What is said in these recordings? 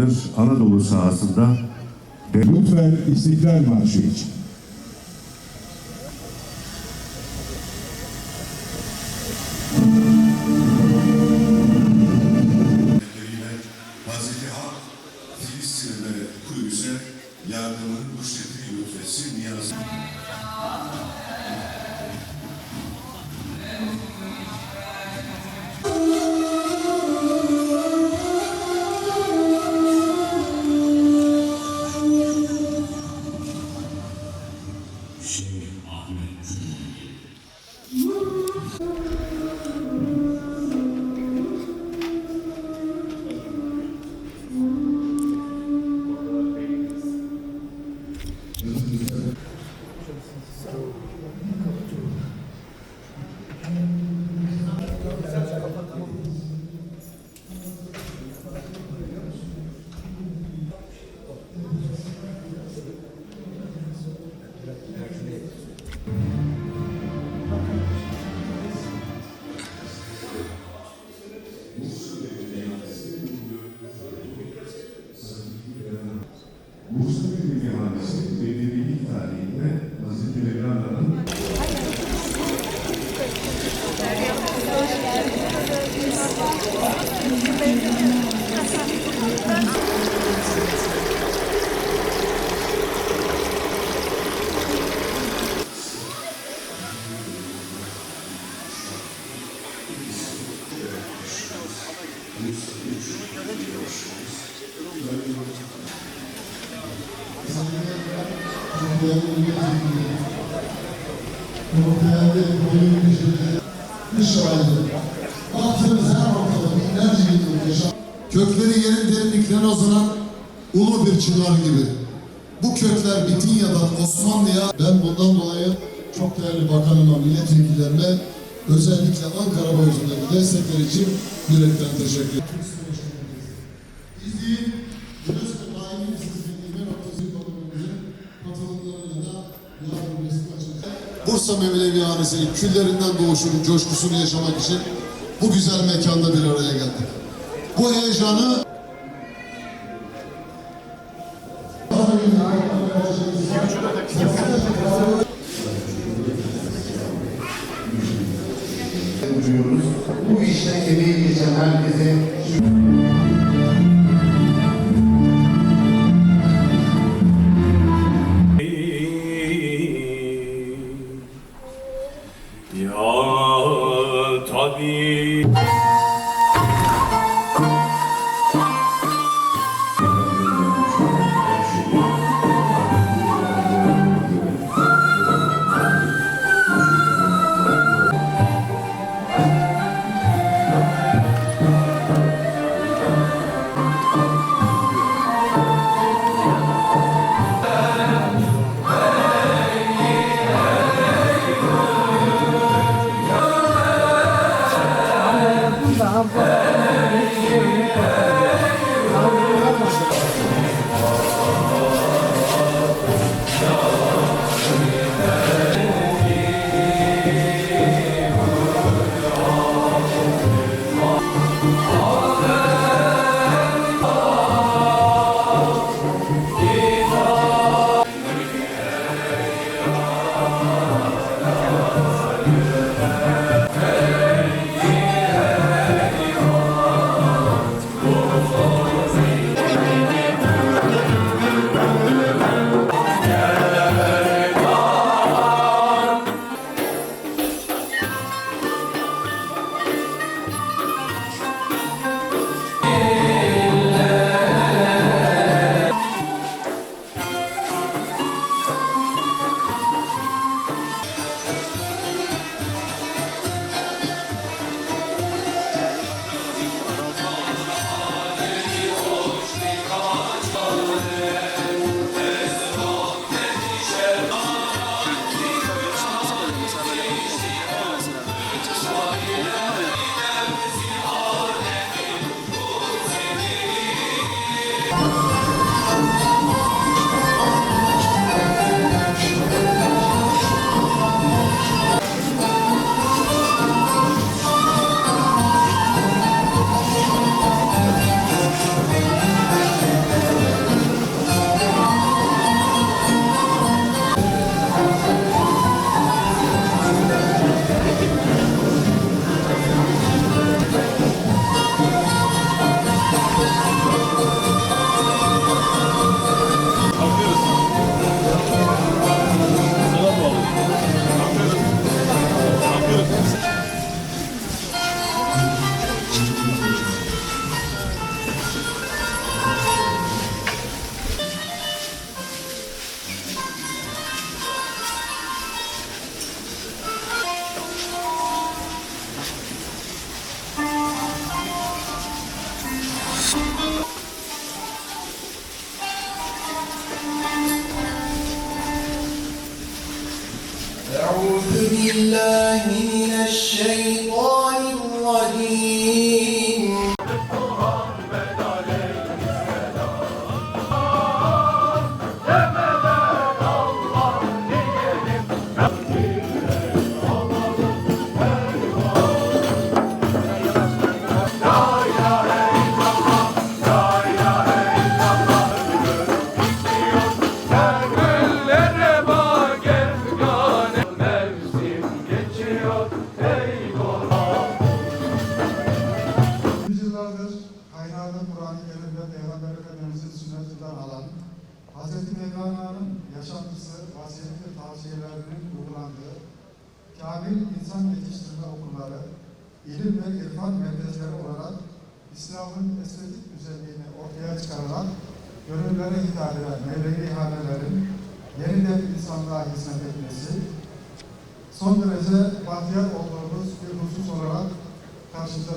yıldır Anadolu sahasında Lütfen İstiklal Marşı için. Belediyelik tarihinde Hazreti Mevlana'nın bir şairdir. Baktığınız her noktada binlerce yıllık yaşam. Kökleri yerin derinliklerine uzanan ulu bir çınar gibi. Bu kökler Bitinya'dan Osmanlı'ya ben bundan dolayı çok değerli bakanıma, milletvekillerime özellikle Ankara boyutundaki destekleri için yürekten teşekkür ederim. İzleyin, UNESCO daimi listesindeki noktası konumumuzun katılımlarıyla da yarın resmi açılacak. Bursa Mevlevihanesi'nin küllerinden doğuşunun coşkusunu yaşamak için bu güzel mekanda bir araya geldik. Bu heyecanı. Bu işte emeği geçen herkese আব্বা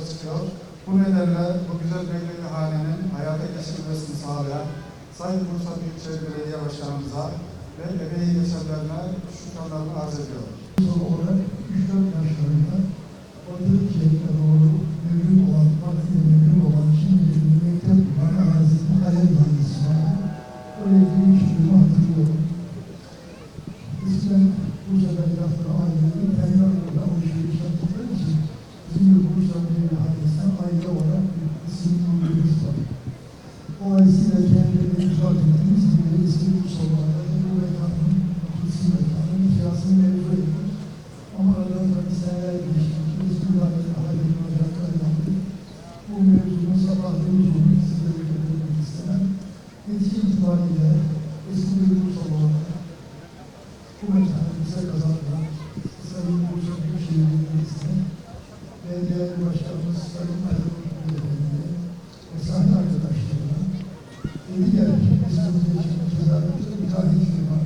çıkıyor. Bu nedenle bu güzel Mevlevi hanenin hayata geçirilmesini sağlayan Sayın Bursa Büyükşehir Belediye Başkanımıza ve emeği geçenlerine şükranlarımı arz ediyorum. olarak 3-4 yaşlarında Batı şehrine doğru mevcut olan, Batı'ya mevcut olan şimdi bir mektep var, arazisinde hayal mühendisi var. Oraya girmiştim, hatırlıyorum. Eskiden Bursa'da lafları aileleri terminal yolda alışveriş yaptıkları için bizim de Bursa Mevli Hanesi'ne aile olarak bir isim bulduğumuz var. Dolayısıyla kendilerini ifade ettiğimiz gibi eski Bursalılarla bu mekanın, kutsi mekanın ihyasını mevzu ediyor. Ama aradan tabii seneler geçti. Eski müdahale halini ocaklar yandı. Bu mevzunun sabahlığımız olmuş sizlere götürmek istemem. Netice itibariyle eski bir Bursalı olarak bu mekanı bize kazandıran Sayın Bursa Büyükşehir Belediyesi'ne ve değerli başkanımız Sayın Aydın Beyefendi'ye ve sahne arkadaşlarına ve diğer eski için cezaevinde müdahale edilen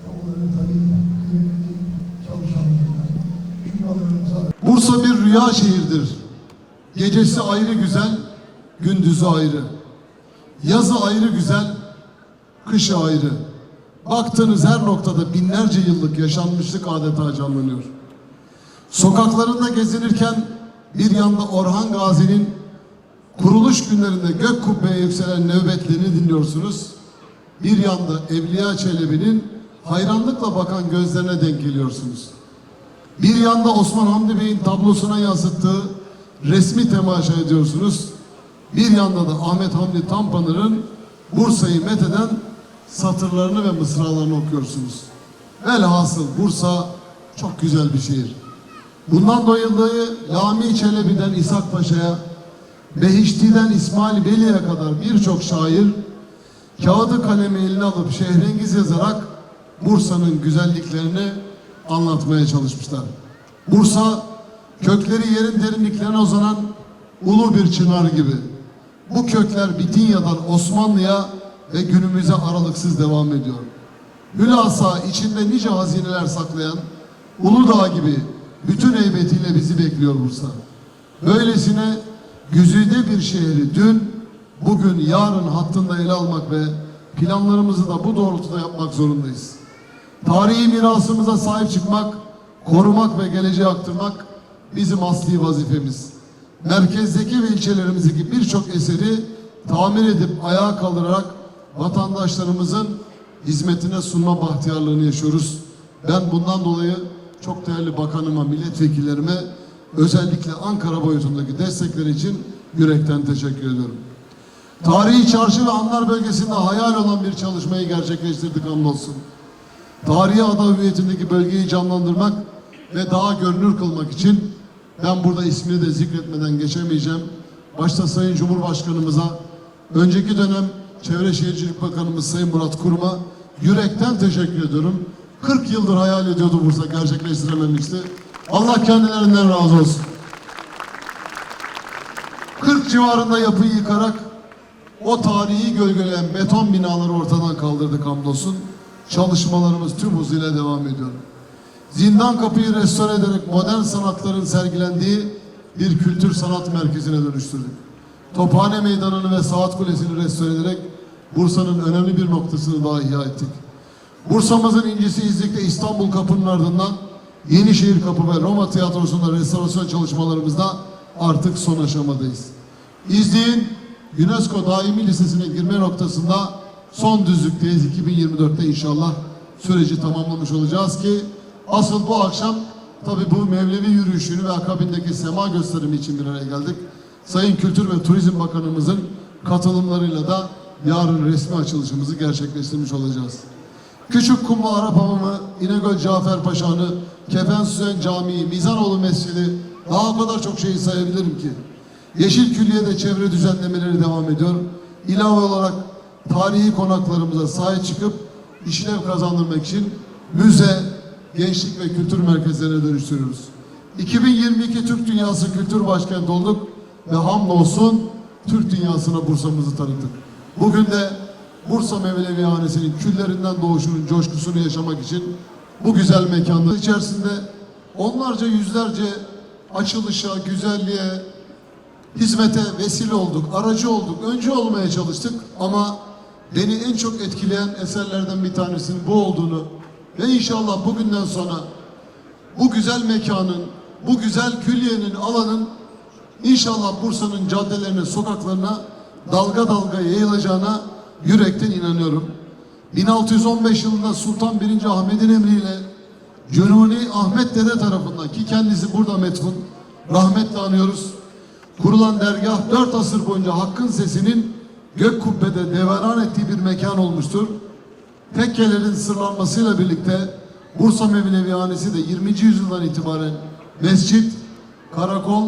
ve onların tabii kıymetli çalışanlarına şükranlarımızı Bursa bir rüya şehirdir. Gecesi ayrı güzel, gündüzü ayrı. Yazı ayrı güzel, kışı ayrı. Baktığınız her noktada binlerce yıllık yaşanmışlık adeta canlanıyor. Sokaklarında gezinirken bir yanda Orhan Gazi'nin kuruluş günlerinde gök kubbeye yükselen nöbetlerini dinliyorsunuz. Bir yanda Evliya Çelebi'nin hayranlıkla bakan gözlerine denk geliyorsunuz. Bir yanda Osman Hamdi Bey'in tablosuna yansıttığı resmi temaşa ediyorsunuz. Bir yanda da Ahmet Hamdi Tanpınar'ın Bursa'yı metheden satırlarını ve mısralarını okuyorsunuz. Velhasıl Bursa çok güzel bir şehir. Bundan dolayı Lami Çelebi'den İshak Paşa'ya, Behişti'den İsmail Veli'ye kadar birçok şair kağıdı kalemi eline alıp şehrengiz yazarak Bursa'nın güzelliklerini anlatmaya çalışmışlar. Bursa kökleri yerin derinliklerine uzanan ulu bir çınar gibi. Bu kökler Bitinya'dan Osmanlı'ya ve günümüze aralıksız devam ediyor. Hülasa içinde nice hazineler saklayan Uludağ gibi bütün heybetiyle bizi bekliyor Bursa. Böylesine güzide bir şehri dün, bugün, yarın hattında ele almak ve planlarımızı da bu doğrultuda yapmak zorundayız. Tarihi mirasımıza sahip çıkmak, korumak ve geleceğe aktarmak bizim asli vazifemiz. Merkezdeki ve ilçelerimizdeki birçok eseri tamir edip ayağa kaldırarak vatandaşlarımızın hizmetine sunma bahtiyarlığını yaşıyoruz. Ben bundan dolayı çok değerli bakanıma, milletvekillerime özellikle Ankara boyutundaki destekleri için yürekten teşekkür ediyorum. Tarihi çarşı ve anlar bölgesinde hayal olan bir çalışmayı gerçekleştirdik hamdolsun. Tarihi ada hüviyetindeki bölgeyi canlandırmak ve daha görünür kılmak için ben burada ismini de zikretmeden geçemeyeceğim. Başta Sayın Cumhurbaşkanımıza, önceki dönem Çevre Şehircilik Bakanımız Sayın Murat Kurum'a yürekten teşekkür ediyorum. 40 yıldır hayal ediyordu Bursa, gerçekleştirememişti. Allah kendilerinden razı olsun. 40 civarında yapıyı yıkarak o tarihi gölgeleyen beton binaları ortadan kaldırdık hamdolsun. Çalışmalarımız tüm hızıyla devam ediyor. Zindan Kapı'yı restore ederek modern sanatların sergilendiği bir kültür sanat merkezine dönüştürdük. Tophane Meydanı'nı ve Saat Kulesi'ni restore ederek Bursa'nın önemli bir noktasını daha ihya ettik. Bursa'mızın incisi İznik'te İstanbul Kapı'nın ardından Yenişehir Kapı ve Roma Tiyatrosu'nda restorasyon çalışmalarımızda artık son aşamadayız. İzleyin UNESCO Daimi Lisesi'ne girme noktasında son düzlükteyiz 2024'te inşallah süreci tamamlamış olacağız ki asıl bu akşam tabi bu Mevlevi yürüyüşünü ve akabindeki sema gösterimi için bir araya geldik. Sayın Kültür ve Turizm Bakanımızın katılımlarıyla da yarın resmi açılışımızı gerçekleştirmiş olacağız. Küçük Kumlu Arap Hamamı, İnegöl Cafer Paşa'nı, Kefen Süsen Camii, Mizanoğlu Mescidi, daha o kadar çok şeyi sayabilirim ki. Yeşil Külliye'de çevre düzenlemeleri devam ediyor. İlave olarak tarihi konaklarımıza sahip çıkıp işlev kazandırmak için müze, gençlik ve kültür merkezlerine dönüştürüyoruz. 2022 Türk Dünyası Kültür Başkenti olduk ve hamdolsun Türk dünyasına Bursa'mızı tanıttık. Bugün de Bursa Mevlevihanesi'nin küllerinden doğuşunun coşkusunu yaşamak için bu güzel mekanda içerisinde onlarca yüzlerce açılışa, güzelliğe, hizmete vesile olduk, aracı olduk, önce olmaya çalıştık ama beni en çok etkileyen eserlerden bir tanesinin bu olduğunu ve inşallah bugünden sonra bu güzel mekanın, bu güzel külliyenin, alanın inşallah Bursa'nın caddelerine, sokaklarına dalga dalga yayılacağına yürekten inanıyorum. 1615 yılında Sultan 1. Ahmet'in emriyle Cünuni Ahmet Dede tarafından ki kendisi burada metfun rahmetle anıyoruz. Kurulan dergah 4 asır boyunca Hakk'ın sesinin gök kubbede deveran ettiği bir mekan olmuştur. Tekkelerin sırlanmasıyla birlikte Bursa Mevlevihanesi de 20. yüzyıldan itibaren mescit, karakol,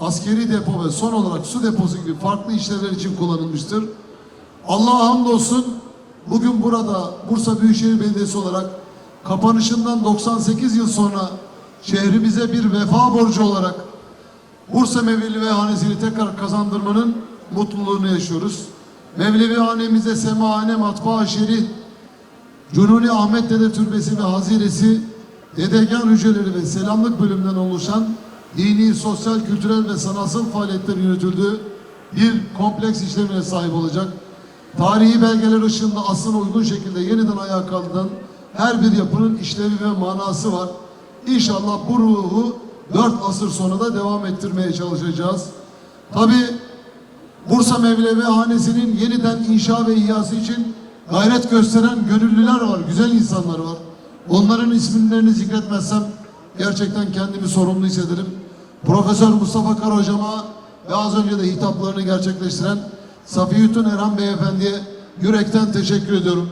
askeri depo ve son olarak su deposu gibi farklı işlevler için kullanılmıştır. Allah'a hamdolsun bugün burada Bursa Büyükşehir Belediyesi olarak kapanışından 98 yıl sonra şehrimize bir vefa borcu olarak Bursa Mevlevi Hanesi'ni tekrar kazandırmanın mutluluğunu yaşıyoruz. Mevlevi Hanemize semahane matbaa şerif, Cununi Ahmet Dede Türbesi ve Haziresi, Dedegan hücreleri ve selamlık bölümünden oluşan dini, sosyal, kültürel ve sanatsal faaliyetlerin yürütüldüğü bir kompleks işlemine sahip olacak. Tarihi belgeler ışığında aslına uygun şekilde yeniden ayağa kaldıran her bir yapının işlevi ve manası var. İnşallah bu ruhu dört asır sonra da devam ettirmeye çalışacağız. Tabii Bursa Mevlevi Hanesi'nin yeniden inşa ve ihyası için gayret gösteren gönüllüler var, güzel insanlar var. Onların isimlerini zikretmezsem gerçekten kendimi sorumlu hissederim. Profesör Mustafa Kar hocama ve az önce de hitaplarını gerçekleştiren Safiyütün Erhan Beyefendi'ye yürekten teşekkür ediyorum.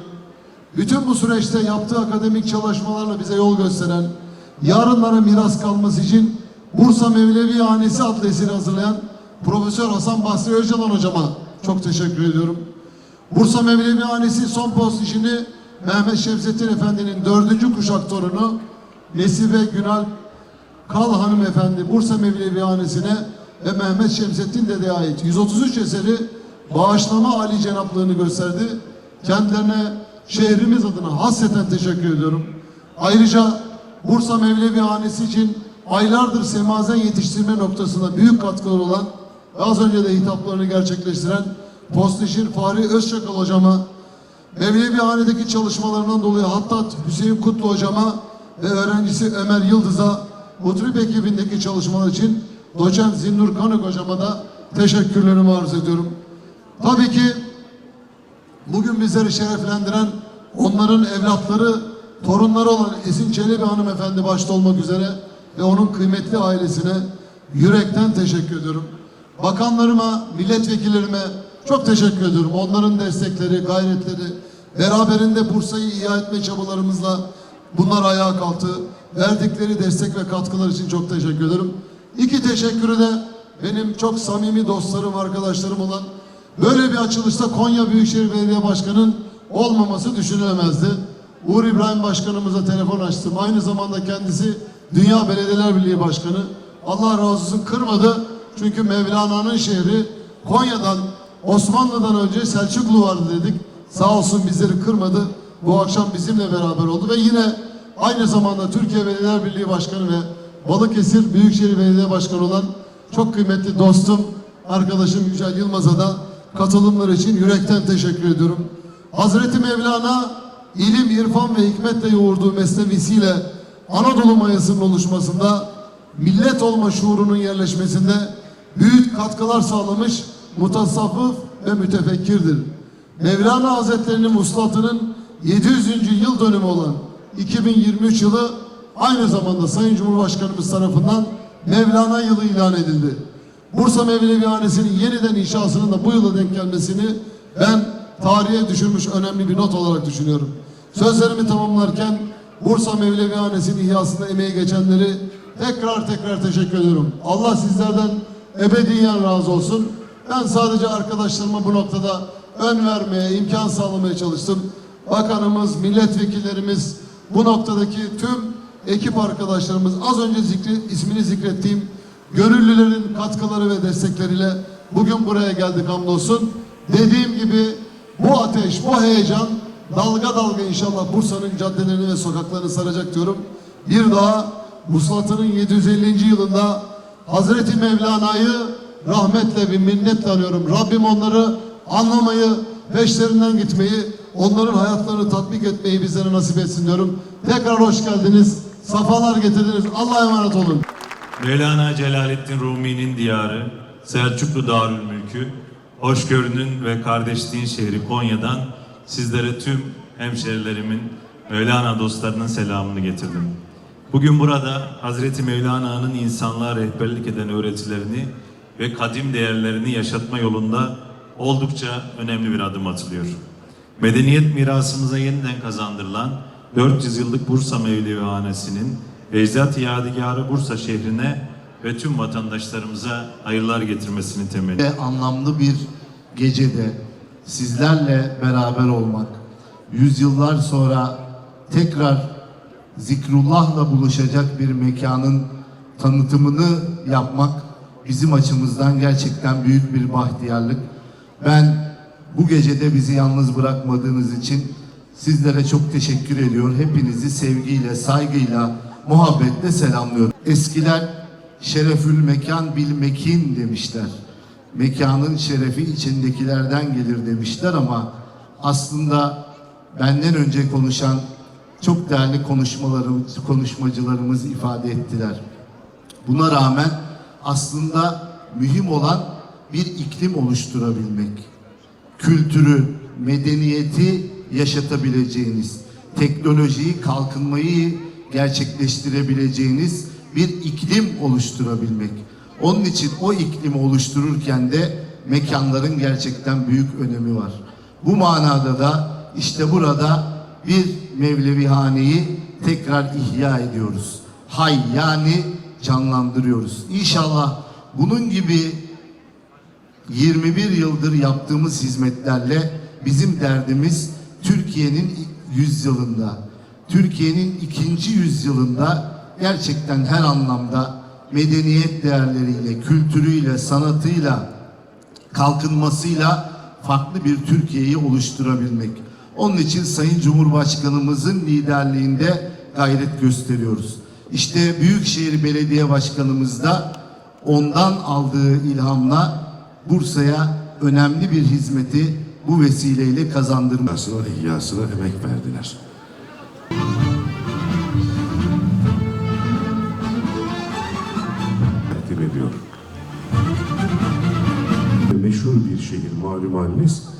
Bütün bu süreçte yaptığı akademik çalışmalarla bize yol gösteren, yarınlara miras kalması için Bursa Mevlevi Hanesi adlı eseri hazırlayan Profesör Hasan Basri Özcalan hocama çok teşekkür ediyorum. Bursa Mevlevi Hanesi son post işini Mehmet Şemsettin Efendi'nin dördüncü kuşak torunu Nesibe Günal Kal hanımefendi Bursa Mevlevi Hanesi'ne ve Mehmet Şemsettin Dede'ye ait 133 eseri bağışlama Ali Cenaplığını gösterdi. Kendilerine şehrimiz adına hasreten teşekkür ediyorum. Ayrıca Bursa Mevlevi Hanesi için aylardır semazen yetiştirme noktasında büyük katkıları olan ve az önce de hitaplarını gerçekleştiren Postişir Fahri Özçakal hocama, Mevlevi Hane'deki çalışmalarından dolayı Hattat Hüseyin Kutlu hocama ve öğrencisi Ömer Yıldız'a Mutrip ekibindeki çalışmalar için doçent Zinnur Kanık hocama da teşekkürlerimi arz ediyorum. Tabii ki bugün bizleri şereflendiren onların evlatları, torunları olan Esin Çelebi hanımefendi başta olmak üzere ve onun kıymetli ailesine yürekten teşekkür ediyorum. Bakanlarıma, milletvekillerime çok teşekkür ediyorum. Onların destekleri, gayretleri, beraberinde Bursa'yı ihya etme çabalarımızla bunlar ayağa kalktı. Verdikleri destek ve katkılar için çok teşekkür ederim. İki teşekkürü de benim çok samimi dostlarım, arkadaşlarım olan böyle bir açılışta Konya Büyükşehir Belediye Başkanı'nın olmaması düşünülemezdi. Uğur İbrahim Başkanımıza telefon açtım. Aynı zamanda kendisi Dünya Belediyeler Birliği Başkanı. Allah razı olsun kırmadı. Çünkü Mevlana'nın şehri Konya'dan Osmanlı'dan önce Selçuklu vardı dedik. Sağ olsun bizleri kırmadı. Bu akşam bizimle beraber oldu ve yine aynı zamanda Türkiye Belediyeler Birliği Başkanı ve Balıkesir Büyükşehir Belediye Başkanı olan çok kıymetli dostum, arkadaşım Yücel Yılmaz'a da katılımları için yürekten teşekkür ediyorum. Hazreti Mevlana ilim, irfan ve hikmetle yoğurduğu mesnevisiyle Anadolu mayasının oluşmasında, millet olma şuurunun yerleşmesinde büyük katkılar sağlamış mutasavvıf ve mütefekkirdir. Mevlana Hazretleri'nin muslatının 700. yıl dönümü olan 2023 yılı aynı zamanda Sayın Cumhurbaşkanımız tarafından Mevlana yılı ilan edildi. Bursa Mevlevihanesi'nin yeniden inşasının da bu yıla denk gelmesini ben tarihe düşürmüş önemli bir not olarak düşünüyorum. Sözlerimi tamamlarken Bursa Mevlevihanesi'nin ihyasında emeği geçenleri tekrar tekrar teşekkür ediyorum. Allah sizlerden ebediyen razı olsun. Ben sadece arkadaşlarıma bu noktada ön vermeye, imkan sağlamaya çalıştım. Bakanımız, milletvekillerimiz, bu noktadaki tüm ekip arkadaşlarımız az önce zikri, ismini zikrettiğim gönüllülerin katkıları ve destekleriyle bugün buraya geldik hamdolsun. Dediğim gibi bu ateş, bu heyecan dalga dalga inşallah Bursa'nın caddelerini ve sokaklarını saracak diyorum. Bir daha Vuslat'ının 750. yılında Hazreti Mevlana'yı rahmetle ve minnetle anıyorum. Rabbim onları anlamayı, peşlerinden gitmeyi, onların hayatlarını tatbik etmeyi bizlere nasip etsin diyorum. Tekrar hoş geldiniz. Safalar getirdiniz. Allah'a emanet olun. Mevlana Celaleddin Rumi'nin diyarı, Selçuklu Darülmülkü, hoşgörünün ve kardeşliğin şehri Konya'dan sizlere tüm hemşerilerimin, Mevlana dostlarının selamını getirdim. Bugün burada Hazreti Mevlana'nın insanlığa rehberlik eden öğretilerini ve kadim değerlerini yaşatma yolunda oldukça önemli bir adım atılıyor. Medeniyet mirasımıza yeniden kazandırılan 400 yıllık Bursa Mevlevihanesi'nin Ecdat Yadigarı Bursa şehrine ve tüm vatandaşlarımıza hayırlar getirmesini temenni ve anlamlı bir gecede sizlerle beraber olmak, yüzyıllar sonra tekrar zikrullahla buluşacak bir mekanın tanıtımını yapmak bizim açımızdan gerçekten büyük bir bahtiyarlık. Ben bu gecede bizi yalnız bırakmadığınız için sizlere çok teşekkür ediyor. Hepinizi sevgiyle, saygıyla, muhabbetle selamlıyorum. Eskiler şerefül mekan bil mekin demişler. Mekanın şerefi içindekilerden gelir demişler ama aslında benden önce konuşan çok değerli konuşmalarımız, konuşmacılarımız ifade ettiler. Buna rağmen aslında mühim olan bir iklim oluşturabilmek. Kültürü, medeniyeti yaşatabileceğiniz, teknolojiyi, kalkınmayı gerçekleştirebileceğiniz bir iklim oluşturabilmek. Onun için o iklimi oluştururken de mekanların gerçekten büyük önemi var. Bu manada da işte burada bir Mevlevihaneyi tekrar ihya ediyoruz. Hay yani canlandırıyoruz. İnşallah bunun gibi 21 yıldır yaptığımız hizmetlerle bizim derdimiz Türkiye'nin yüzyılında, Türkiye'nin ikinci yüzyılında gerçekten her anlamda medeniyet değerleriyle, kültürüyle, sanatıyla, kalkınmasıyla farklı bir Türkiye'yi oluşturabilmek. Onun için Sayın Cumhurbaşkanımızın liderliğinde gayret gösteriyoruz. İşte Büyükşehir Belediye Başkanımız da ondan aldığı ilhamla Bursa'ya önemli bir hizmeti bu vesileyle kazandırmak. İhyasına, ihyasına emek verdiler. Tertip ediyor. Meşhur bir şehir malum haliniz.